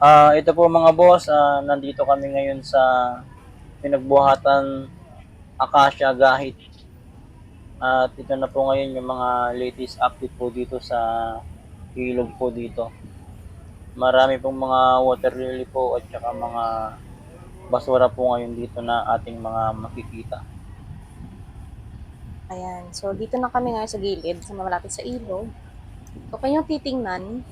Ah, ito po mga boss, ah, nandito kami ngayon sa pinagbuhatan Acacia Gahit. At ito na po ngayon yung mga latest update po dito sa ilog po dito. Marami pong mga water lily po at saka mga basura po ngayon dito na ating mga makikita. Ayan. So, dito na kami ngayon sa gilid, sa malapit sa ilog. Kung kayong titingnan,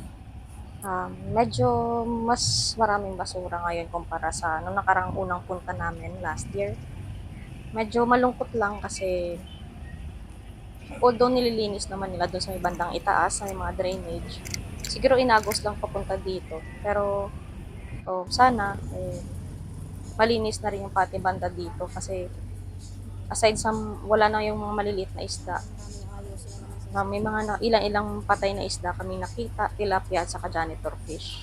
um, medyo mas maraming basura ngayon kumpara sa nung nakarang unang punta namin last year. Medyo malungkot lang kasi although nililinis naman nila doon sa may bandang itaas, sa may mga drainage, siguro inagos lang papunta dito. Pero oh, sana eh, malinis na rin yung pati banda dito kasi aside sa wala na yung mga maliliit na isda na may mga ilang-ilang patay na isda kami nakita, tilapia at saka janitor fish.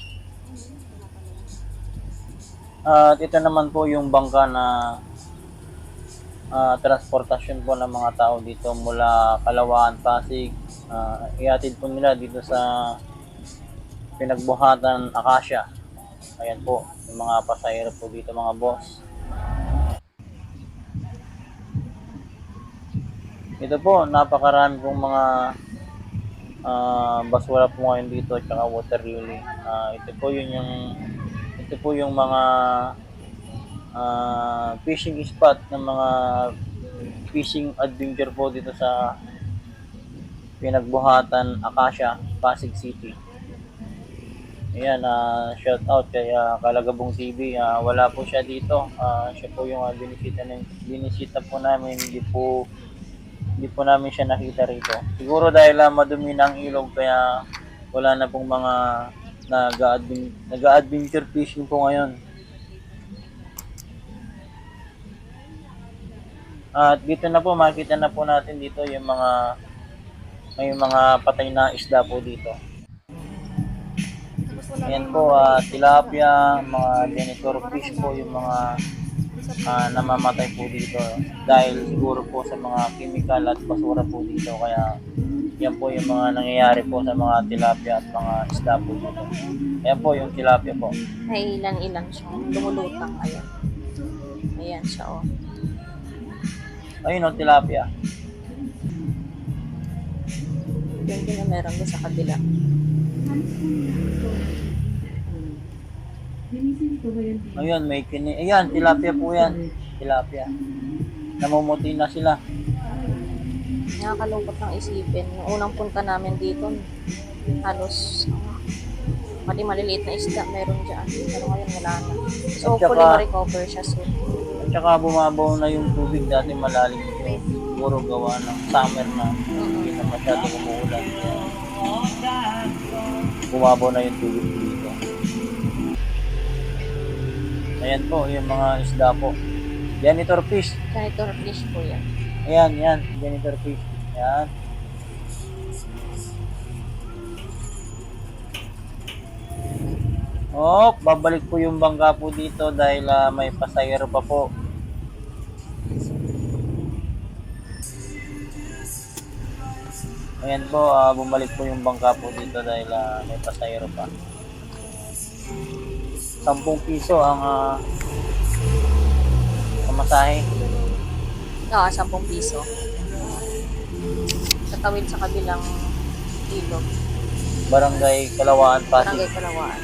At ito naman po yung bangka na ah, transportasyon po ng mga tao dito mula Kalawaan, Pasig. Ah, ihatid po nila dito sa pinagbuhatan Acacia. Ayan po, yung mga pasahero po dito mga boss. Ito po, napakarami pong mga ah, basura po ngayon dito at saka water lily. Ah, ito po yun yung ito po yung mga ah, fishing spot ng mga fishing adventure po dito sa pinagbuhatan Acacia, Pasig City. Ayan, ah shout out kay ah, Kalagabong TV. Ah, wala po siya dito. Ah, siya po yung uh, binisita, na, binisita po namin. Hindi po hindi po namin siya nakita rito. Siguro dahil ah, madumi na ang ilog kaya wala na pong mga nag-adven- nag-adventure fishing po ngayon. At dito na po, makita na po natin dito yung mga may mga patay na isda po dito. Ayan po, ah, tilapia, mga janitor fish po yung mga ah, namamatay po dito dahil siguro po sa mga chemical at basura po dito kaya yan po yung mga nangyayari po sa mga tilapia at mga isda po dito. Ayan po yung tilapia po. May ilan-ilan siya lumulutang. Ayan. Ayan siya, oh. Ayun o, tilapia. Yun din na meron doon sa kabila. Ayun, may kini... Ayan, tilapia po yan. Tilapia. Namumuti na sila. Nakakalungkot ng isipin. Yung unang punta namin dito, halos mali maliliit na isda meron dyan. Pero ngayon wala na. So, At saka- hopefully ma-recover siya soon. At saka bumabaw na yung tubig dati malalim yung siguro gawa ng summer na hindi na masyado umuulan. Bumabaw na yung tubig Ayan po, yung mga isda po. Janitor fish. Janitor fish po yan. Ayan, yan. Janitor fish. Ayan. Oh, babalik po yung bangka po dito dahil ah, may pasayero pa po. Ayan po, ah, bumalik po yung bangka po dito dahil ah, may pasayero pa. 10 piso ang uh, pamasahe. Oo, 10 piso. Tatawid sa kabilang ilog. Barangay Kalawaan, Pasig. Barangay Kalawaan.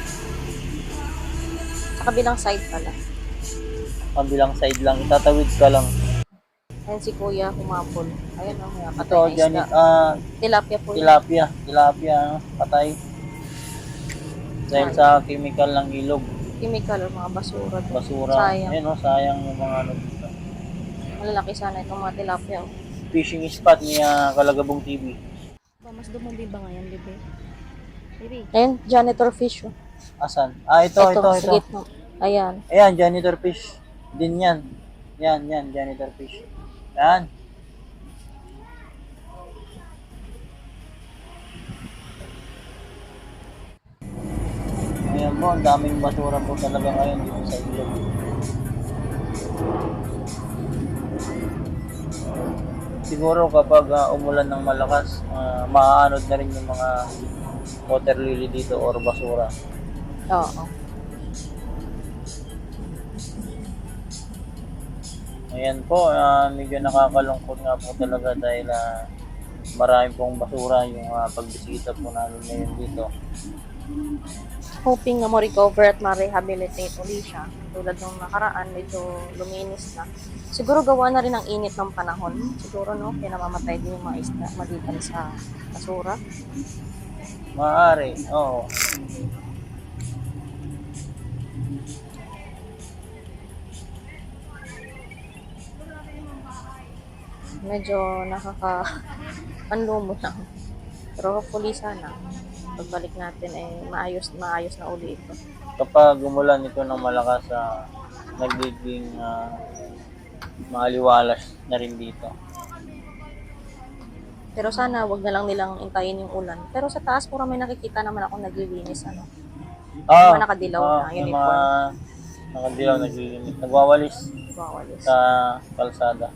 Sa kabilang side pala. Kabilang side lang, itatawid ka lang. Ayan si Kuya humapol. Ayan o, may Ito, patay na dyan, isda. ah, Tilapia po yun. tilapia. Tilapia, ano, patay. Dahil sa chemical ng ilog, Chemical o mga basura. doon. basura. Sayang. Ayun, oh, sayang yung mga ano dito. Malalaki sana itong mga tilapia. oh. Fishing spot ni ah, Kalagabong TV. Ba, mas dumandi ba ngayon, bebe? Bebe. Ayan, janitor fish. Oh. Asan? Ah, ito, ito, sa ito. gitna. Ayan. Ayan, janitor fish. Din yan. Yan, yan, janitor fish. Yan. Ayan po, ang daming basura po talaga ngayon dito sa ilog. Siguro kapag ah, umulan ng malakas, uh, maaanod na rin yung mga water lily dito or basura. Oo. Ayan po, ah, medyo nakakalungkot nga po talaga dahil ah, marami pong basura yung ah, pagbisita po namin ngayon dito. Hoping na mo recover at ma-rehabilitate ulit siya. Tulad nung nakaraan, medyo luminis na. Siguro gawa na rin ang init ng panahon. Siguro, no? Kaya namamatay din yung mga isda maliban sa basura. Maaari, oo. Medyo nakaka... panlumo lang. Pero hopefully sana, pagbalik natin eh maayos maayos na uli ito. Kapag umulan ito ng malakas, ah, nagiging ah, maaliwalas na rin dito. Pero sana wag na lang nilang intayin yung ulan. Pero sa taas puro may nakikita naman ako naglilinis ano. Ah, mga nakadilaw ah, na uniform. mga nakadilaw, naglilinis, nagwawalis Bawalis. sa kalsada.